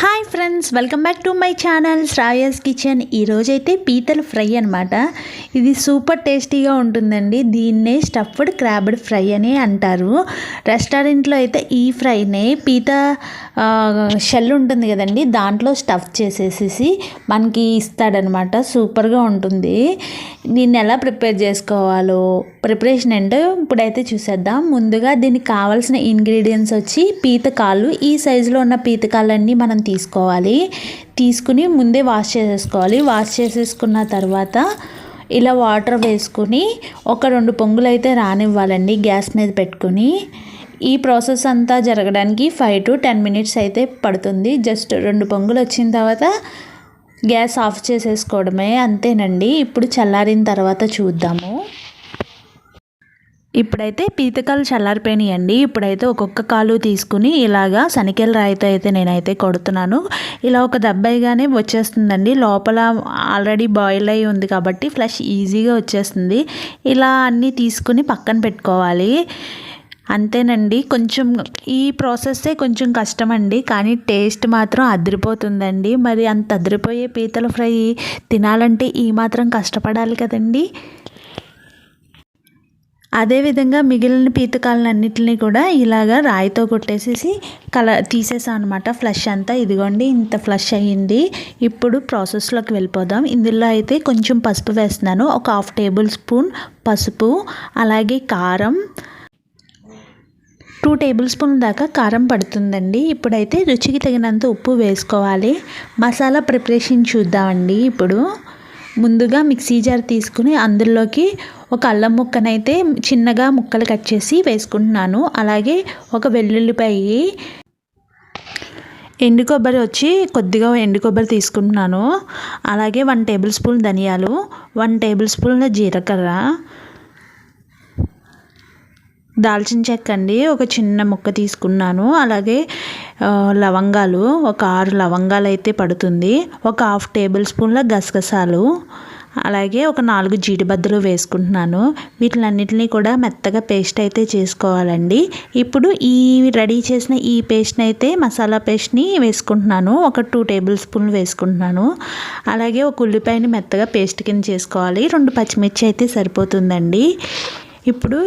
Hi friends welcome back to my channel Shreyas kitchen ఈరోజైతే పీతల fry అనమాట ఇది సూపర్ టేస్టీగా ఉంటుందండి. దీన్నే స్టఫ్డ్ క్రాబ్డ్ ఫ్రై అని అంటారు. రెస్టారెంట్లో అయితే ఈ ఫ్రైనే పీత షెల్ ఉంటుంది కదండి దాంట్లో స్టఫ్ చేసేసేసి మనకి ఇస్తాడనమాట సూపర్గా ఉంటుంది. దీన్ని ఎలా ప్రిపేర్ చేసుకోవాలో ప్రిపరేషన్ ఏంటో ఇప్పుడైతే చూసేద్దాం. ముందుగా దీనికి కావాల్సిన ఇంగ్రీడియంట్స్ వచ్చి పీతకాళ్ళు ఈ సైజులో ఉన్న పీతకాళ్ళన్నీ మనం తీసుకోవాలి. తీసుకుని ముందే వాష్ చేసేసుకోవాలి. వాష్ చేసేసుకున్న తర్వాత ఇలా వాటర్ వేసుకుని ఒక రెండు పొంగులు అయితే రానివ్వాలండి గ్యాస్ మీద పెట్టుకుని. ఈ ప్రాసెస్ అంతా జరగడానికి ఫైవ్ టు టెన్ మినిట్స్ అయితే పడుతుంది. జస్ట్ రెండు పొంగులు వచ్చిన తర్వాత గ్యాస్ ఆఫ్ చేసేసుకోవడమే అంతేనండి. ఇప్పుడు చల్లారిన తర్వాత చూద్దాము. ఇప్పుడైతే పీతకాలు చల్లారిపోయినాయండి. ఇప్పుడైతే ఒక్కొక్క కాలు తీసుకుని ఇలాగా శనికెల రాయితో అయితే నేనైతే కొడుతున్నాను. ఇలా ఒక దెబ్బయిగానే వచ్చేస్తుందండి. లోపల ఆల్రెడీ బాయిల్ అయి ఉంది కాబట్టి ఫ్లష్ ఈజీగా వచ్చేస్తుంది. ఇలా అన్నీ తీసుకుని పక్కన పెట్టుకోవాలి. అంతేనండి. కొంచెం ఈ ప్రాసెస్సే కొంచెం కష్టం అండి కానీ టేస్ట్ మాత్రం అదిరిపోతుందండి. మరి అంత అదిరిపోయే పీతల ఫ్రై తినాలంటే ఈ మాత్రం కష్టపడాలి కదండి. అదేవిధంగా మిగిలిన పీతకాలన్నింటినీ కూడా ఇలాగా రాయితో కొట్టేసేసి కల తీసేసాం అనమాట ఫ్లష్ అంతా. ఇదిగోండి ఇంత ఫ్లష్ అయ్యింది. ఇప్పుడు ప్రాసెస్లోకి వెళ్ళిపోదాం. ఇందులో అయితే కొంచెం పసుపు వేస్తున్నాను. ఒక హాఫ్ టేబుల్ స్పూన్ పసుపు అలాగే కారం. టూ టేబుల్ స్పూన్ దాకా కారం పడుతుందండి. ఇప్పుడైతే రుచికి తగినంత ఉప్పు వేసుకోవాలి. మసాలా ప్రిపరేషన్ చూద్దామండి ఇప్పుడు. ముందుగా మిక్సీ జార్ తీసుకుని అందులోకి ఒక అల్లం ముక్కనైతే చిన్నగా ముక్కలు కట్ చేసి వేసుకుంటున్నాను. అలాగే ఒక వెల్లుల్లిపాయి ఎండు కొబ్బరి వచ్చి కొద్దిగా ఎండు కొబ్బరి తీసుకుంటున్నాను. అలాగే వన్ టేబుల్ స్పూన్ ధనియాలు వన్ టేబుల్ స్పూన్ జీలకర్ర దాల్చిన చెక్క అండి. ఒక చిన్న ముక్క తీసుకున్నాను. అలాగే లవంగాలు ఒక ఆరు లవంగాలు అయితే పడుతుంది. ఒక హాఫ్ టేబుల్ స్పూన్ల గసగసాలు అలాగే ఒక నాలుగు జీడిబద్దలు వేసుకుంటున్నాను. వీటిలన్నిటిని కూడా మెత్తగా పేస్ట్ అయితే చేసుకోవాలండి. ఇప్పుడు ఈ రెడీ చేసిన ఈ పేస్ట్ని అయితే మసాలా పేస్ట్ని వేసుకుంటున్నాను. ఒక టూ టేబుల్ స్పూన్లు వేసుకుంటున్నాను. అలాగే ఒక ఉల్లిపాయని మెత్తగా పేస్ట్ కింద చేసుకోవాలి. రెండు పచ్చిమిర్చి అయితే సరిపోతుందండి. ఇప్పుడు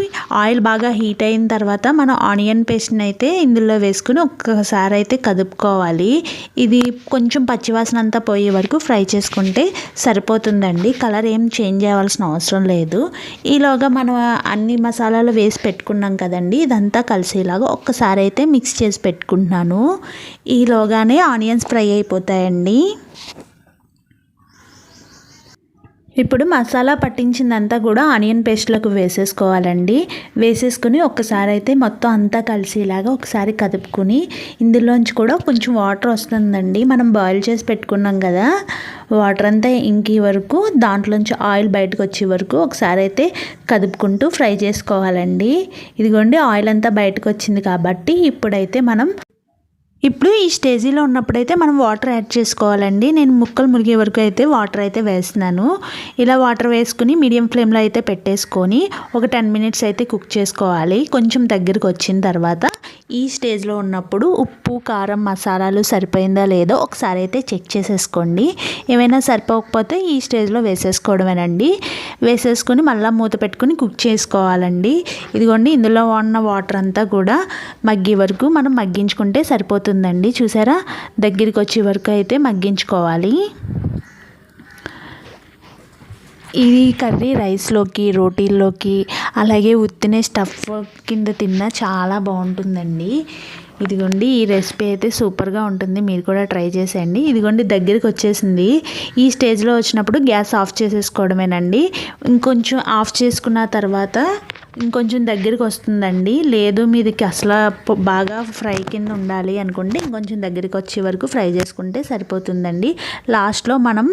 ఆయిల్ బాగా హీట్ అయిన తర్వాత మనం ఆనియన్ పేస్ట్ని అయితే ఇందులో వేసుకుని ఒక్కసారి అయితే కదుపుకోవాలి. ఇది కొంచెం పచ్చివాసన అంతా పోయే వరకు ఫ్రై చేసుకుంటే సరిపోతుందండి. కలర్ ఏం చేంజ్ అవ్వాల్సిన అవసరం లేదు. ఈలోగా మనం అన్ని మసాలాలు వేసి పెట్టుకున్నాం కదండి. ఇదంతా కలిసేలాగా ఒక్కసారి అయితే మిక్స్ చేసి పెట్టుకుంటున్నాను. ఈలోగానే ఆనియన్స్ ఫ్రై అయిపోతాయండి. ఇప్పుడు మసాలా పట్టించిందంతా కూడా ఆనియన్ పేస్ట్లకు వేసేసుకోవాలండి. వేసేసుకుని ఒక్కసారి అయితే మొత్తం అంతా కలిసేలాగా ఒకసారి కదుపుకుని ఇందులోంచి కూడా కొంచెం వాటర్ వస్తుందండి. మనం బాయిల్ చేసి పెట్టుకున్నాం కదా వాటర్ అంతా ఇంకి వరకు దాంట్లోంచి ఆయిల్ బయటకు వచ్చే వరకు ఒకసారి అయితే కదుపుకుంటూ ఫ్రై చేసుకోవాలండి. ఇదిగోండి ఆయిల్ అంతా బయటకు వచ్చింది కాబట్టి ఇప్పుడైతే మనం ఇప్పుడు ఈ స్టేజీలో ఉన్నప్పుడైతే మనం వాటర్ యాడ్ చేసుకోవాలండి. నేను ముక్కలు మురిగే వరకు అయితే వాటర్ అయితే వేస్తున్నాను. ఇలా వాటర్ వేసుకుని మీడియం ఫ్లేమ్లో అయితే పెట్టేసుకొని ఒక టెన్ మినిట్స్ అయితే కుక్ చేసుకోవాలి. కొంచెం దగ్గరికి వచ్చిన తర్వాత ఈ స్టేజ్లో ఉన్నప్పుడు ఉప్పు కారం మసాలాలు సరిపోయిందా లేదో ఒకసారి అయితే చెక్ చేసేసుకోండి. ఏమైనా సరిపోకపోతే ఈ స్టేజ్లో వేసేసుకోవడమేనండి. వేసేసుకొని మళ్ళీ మూత పెట్టుకుని కుక్ చేసుకోవాలండి. ఇదిగోండి ఇందులో ఉన్న వాటర్ అంతా కూడా మగ్గి వరకు మనం మగ్గించుకుంటే సరిపోతుందండి. చూసారా? దగ్గరికి వచ్చే వరకు అయితే మగ్గించుకోవాలి. ఇది కర్రీ రైస్లోకి రోటీల్లోకి అలాగే ఉత్తినే స్టఫ్ కింద తిన్నా చాలా బాగుంటుందండి. ఇదిగోండి ఈ రెసిపీ అయితే సూపర్గా ఉంటుంది. మీరు కూడా ట్రై చేసేయండి. ఇదిగోండి దగ్గరికి వచ్చేసింది. ఈ స్టేజ్లో వచ్చినప్పుడు గ్యాస్ ఆఫ్ చేసేసుకోవడమేనండి. ఇంకొంచెం ఆఫ్ చేసుకున్న తర్వాత ఇంకొంచెం దగ్గరికి వస్తుందండి. లేదు మీదికి అసలు బాగా ఫ్రై కింద ఉండాలి అనుకుంటే ఇంకొంచెం దగ్గరికి వచ్చే వరకు ఫ్రై చేసుకుంటే సరిపోతుందండి. లాస్ట్లో మనం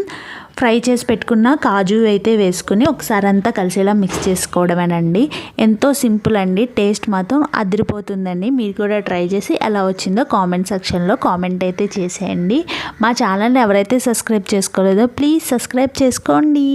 ఫ్రై చేసి పెట్టుకున్న కాజు అయితే వేసుకుని ఒకసారి అంతా కలిసేలా మిక్స్ చేసుకోవడమేనండి. ఎంతో సింపుల్ అండి. టేస్ట్ మాత్రం అదిరిపోతుందండి. మీరు కూడా ట్రై చేసి ఎలా వచ్చిందో కామెంట్ సెక్షన్లో కామెంట్ అయితే చేసేయండి. మా ఛానల్ని ఎవరైతే సబ్స్క్రైబ్ చేసుకోలేదో ప్లీజ్ సబ్స్క్రైబ్ చేసుకోండి.